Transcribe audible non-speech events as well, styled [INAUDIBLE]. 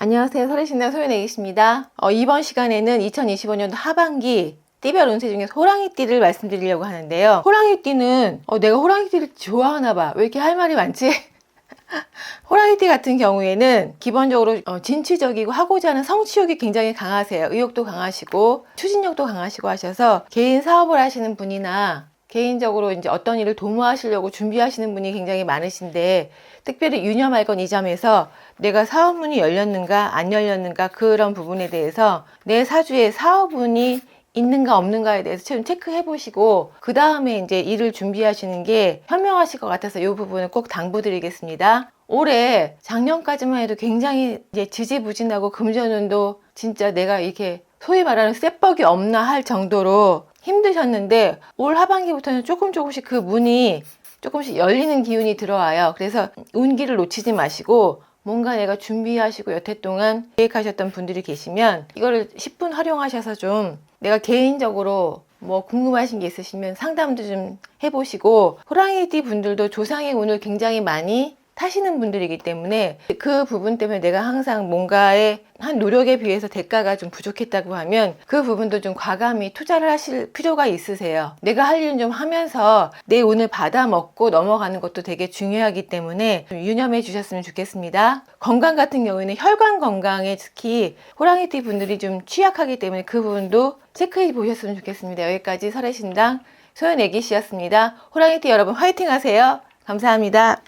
안녕하세요. 설레신당 소연애기십니다. 어, 이번 시간에는 2025년도 하반기 띠별 운세 중에 호랑이띠를 말씀드리려고 하는데요. 호랑이띠는 어, 내가 호랑이띠를 좋아하나 봐. 왜 이렇게 할 말이 많지? [LAUGHS] 호랑이띠 같은 경우에는 기본적으로 어, 진취적이고 하고자 하는 성취욕이 굉장히 강하세요. 의욕도 강하시고 추진력도 강하시고 하셔서 개인 사업을 하시는 분이나 개인적으로 이제 어떤 일을 도모하시려고 준비하시는 분이 굉장히 많으신데 특별히 유념할 건 이 점에서 내가 사업문이 열렸는가 안 열렸는가 그런 부분에 대해서 내 사주에 사업운이 있는가 없는가에 대해서 좀 체크해 보시고 그 다음에 이제 일을 준비하시는 게 현명하실 것 같아서 이 부분을 꼭 당부드리겠습니다. 올해 작년까지만 해도 굉장히 이제 지지부진하고 금전운도 진짜 내가 이렇게 소위 말하는 쌔뻑이 없나 할 정도로 힘드셨는데 올 하반기부터는 조금 조금씩 그 문이 조금씩 열리는 기운이 들어와요. 그래서 운기를 놓치지 마시고 뭔가 내가 준비하시고 여태 동안 계획하셨던 분들이 계시면 이거를 10분 활용하셔서 좀 내가 개인적으로 뭐 궁금하신 게 있으시면 상담도 좀 해보시고 호랑이띠 분들도 조상의 운을 굉장히 많이 타시는 분들이기 때문에 그 부분 때문에 내가 항상 뭔가의 한 노력에 비해서 대가가 좀 부족했다고 하면 그 부분도 좀 과감히 투자를 하실 필요가 있으세요. 내가 할 일은 좀 하면서 내 운을 받아 먹고 넘어가는 것도 되게 중요하기 때문에 좀 유념해 주셨으면 좋겠습니다. 건강 같은 경우에는 혈관 건강에 특히 호랑이띠 분들이 좀 취약하기 때문에 그 부분도 체크해 보셨으면 좋겠습니다. 여기까지 설해신당 소연애기 씨였습니다. 호랑이띠 여러분 화이팅 하세요. 감사합니다.